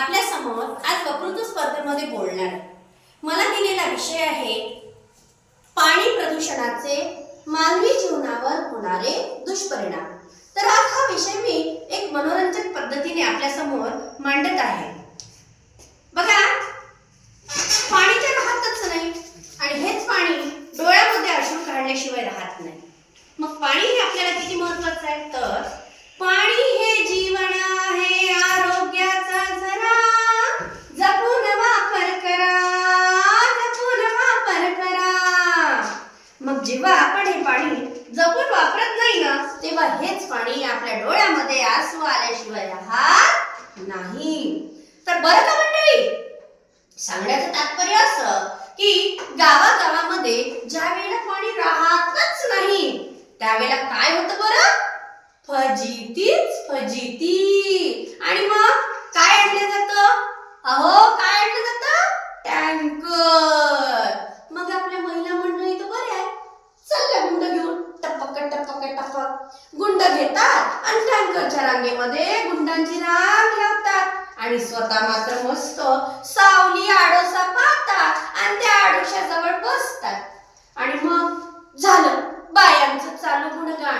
आपल्यासमोर आज वक्तृत्व स्पर्धेमध्ये बोलणार. मला दिलेला विषय आहे पाणी प्रदूषणाचे मानवी जीवनावर होणारे दुष्परिणाम. तर आज हा विषय मी एक मनोरंजक पद्धतीने आपल्यासमोर मांडत आहे. बघा पाणी तर राहतच नाही आणि हेच पाणी डोळ्यामध्ये अश्रू काढल्याशिवाय राहत नाही मग पाणी हे आपल्याला किती महत्वाचं आहे तर पाणी हे जीवन आहे आरोग्याचा झरा जपून वापर करा जपून वापर करा मग जेव्हा आपण हे पाणी जपून वापरत नाही ना तेव्हा हेच पाणी आपल्या डोळ्यामध्ये आसू आल्याशिवाय राहत नाही. तर बरं का मंडळी? सांगण्याचं तात्पर्य असं की गावागावामध्ये ज्या वेळेला पाणी राहतच नाही त्यावेळेला काय होतं बरं? फजितीच फजिती. आणि मग काय आणलं जातं? अहो काय आणलं जातं? टँकर मग आपल्या महिला मंडळी तर बऱ्या आहे चल गुंड घेऊन टपक टपक टपक गुंड घेतात आणि टँकरच्या रांगेमध्ये गुंडांची रांग लावतात आणि स्वतः मात्र मस्त सावली आडोसा पाहतात आणि त्या आडोशाजवळ बसतात आणि मग झालं बायांचं चालू गुणगान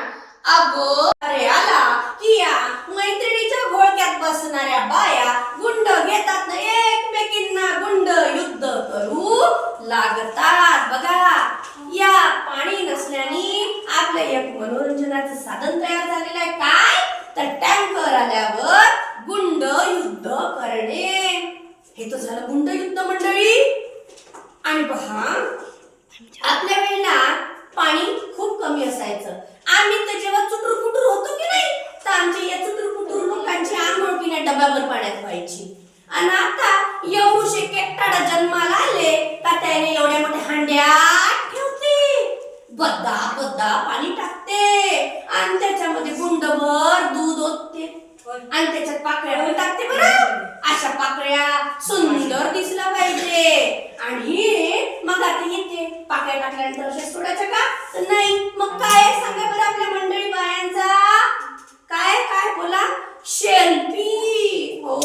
अगो अरे आला की या मैत्रिणीच्या घोळक्यात बसणाऱ्या बाया गुंड घेतात ना एकमेकींना गुंड युद्ध करू लागतात बघा या पाणी नसल्याने आपलं एक मनोरंजनाचं साधन तयार झालेलं आहे काय तर टँकर आल्यावर गुंड युद्ध करणे हे तर झालं गुंड युद्ध मंडळी. आणि पहा आपल्या वेळेला पाणी खूप कमी असायचं. आम्ही तर जेव्हा चुटूर फुटूर होतो की नाही तर आमच्या या चुटूर फुटूर लोकांची आंघोळ पिण्या डब्यावर पाण्यात व्हायची. आणि आता एवढूशे एकटाडा जन्माला आले का त्याने एवढ्या मोठ्या हांड्यात ठेवते. बद्दा बद्दा पाणी टाकते. आणि त्याच्यामध्ये गुंडभर दूध ओतते. आणि त्याच्यात पाकळ्या टाकते बरं अशा पाकळ्या सुंदर दिसला पाहिजे आणि मग आता येते टाकल्यानंतर अशा सोडायच्या का? तर नाही. मग काय सांगा बरं आपल्या मंडळी बायांचा. काय काय? बोला. शेल्फी. हो.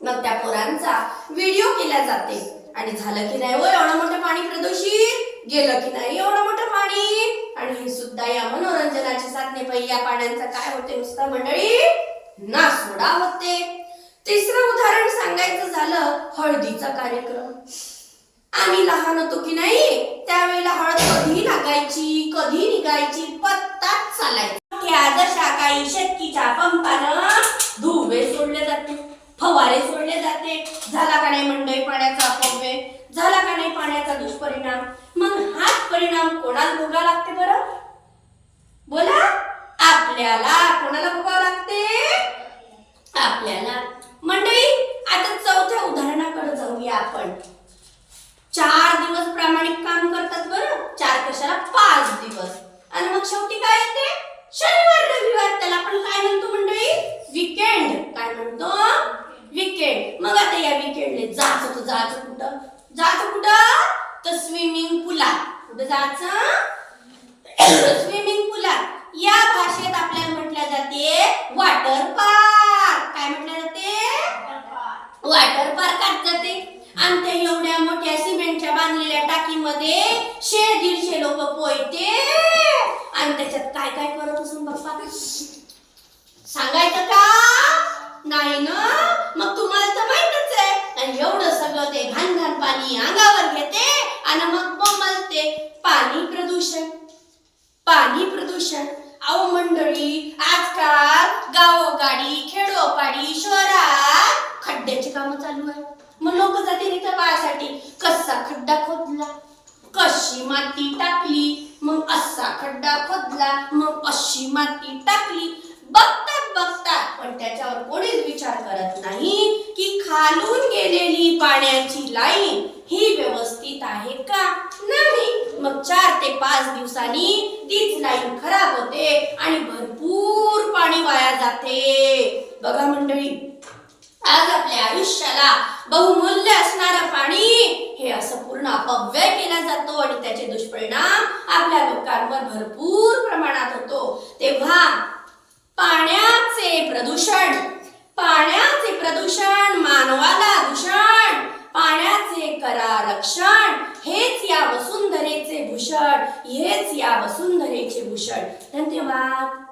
मग त्या पोरांचा व्हिडिओ केला जाते. आणि झालं की नाही? हो एवढं मोठं पाणी प्रदूषित गेलं की नाही? एवढं मोठं पाणी. आणि हे सुद्धा या मनोरंजनाच्या साधने पै या पाण्याचा काय होते नुसतं मंडळी? ना सोडा होते. तिसरं उदाहरण सांगायचं झालं हळदीचा कार्यक्रम. आम्ही लहान होतो की नाही त्यावेळेला हळद कधी लागायची कधी निघायची पत्ताच चालायचा. त्या दशा काही शेतकीच्या पंपानं धुवे सोडले जाते फवारे सोडले जाते. झाला का नाही मंडई पाण्याचा अपव्यय? झाला का नाही पाण्याचा दुष्परिणाम? मग हाच परिणाम कोणाला भोगा लागते बरं? बोला आपल्याला कोणाला भोगावं लागते? आपल्या मंडळी आता चौथ्या उदाहरणाकडे जाऊया आपण चार दिवस प्रामाणिक काम करतात बरं चार कशाला पाच दिवस आणि मग शेवटी काय येते शनिवार रविवार त्याला आपण काय म्हणतो मंडळी विकेंड काय म्हणतो विकेंड मग आता या विकेंडले जायचं कुठं? जायचं कुठं? तर स्विमिंग पुलात कुठं जायचं? स्विमिंग पुलात या भाषेत आपल्याला म्हटल्या जाते वॉटर पार्क काय म्हटलं जाते? वॉटर पार्कात जाते. आणि ते एवढ्या मोठ्या सिमेंटच्या बांधलेल्या टाकीमध्ये शे दीडशे लोक पोयते. आणि त्याच्यात काय काय करत असून बाप्पा सांगायचं का? नाही ना? मग तू तर माहितच आहे आणि एवढं सगळं ते घाण घाण पाणी अंगावर घेते आणि मग बोमलते पाणी प्रदूषण. पाणी प्रदूषण. अहो मंडळी आजकाल गावोगाडी खेडोपाडी शहरात खड्ड्याची कामं चालू आहे मग लोक जाते तिथं बाळासाठी कसा खड्डा खोदला? कशी माती टाकली? मग असा खड्डा खोदला. मग अशी माती टाकली त्याच्यावर कोणीच विचार करत नाही की खालून गेलेली पाण्याची लाईन ही व्यवस्थित आहे का? नाही. मग चार ते पाच दिवसांनी तीच लाईन खराब होते आणि भरपूर पाणी वाया जाते. बघा मंडळी आज आपल्या आयुष्याला बहुमूल्य असणारं पाणी हे असं पूर्ण अपव्यय केला जातो आणि त्याचे दुष्परिणाम आपल्या लोकांवर भरपूर प्रमाणात होतो. तेव्हा पाण्याचे प्रदूषण पाण्याचे प्रदूषण मानवाला दूषण पाण्याचे करा रक्षण हेच या वसुंधरेचे भूषण हेच या वसुंधरेचे भूषण. धन्यवाद.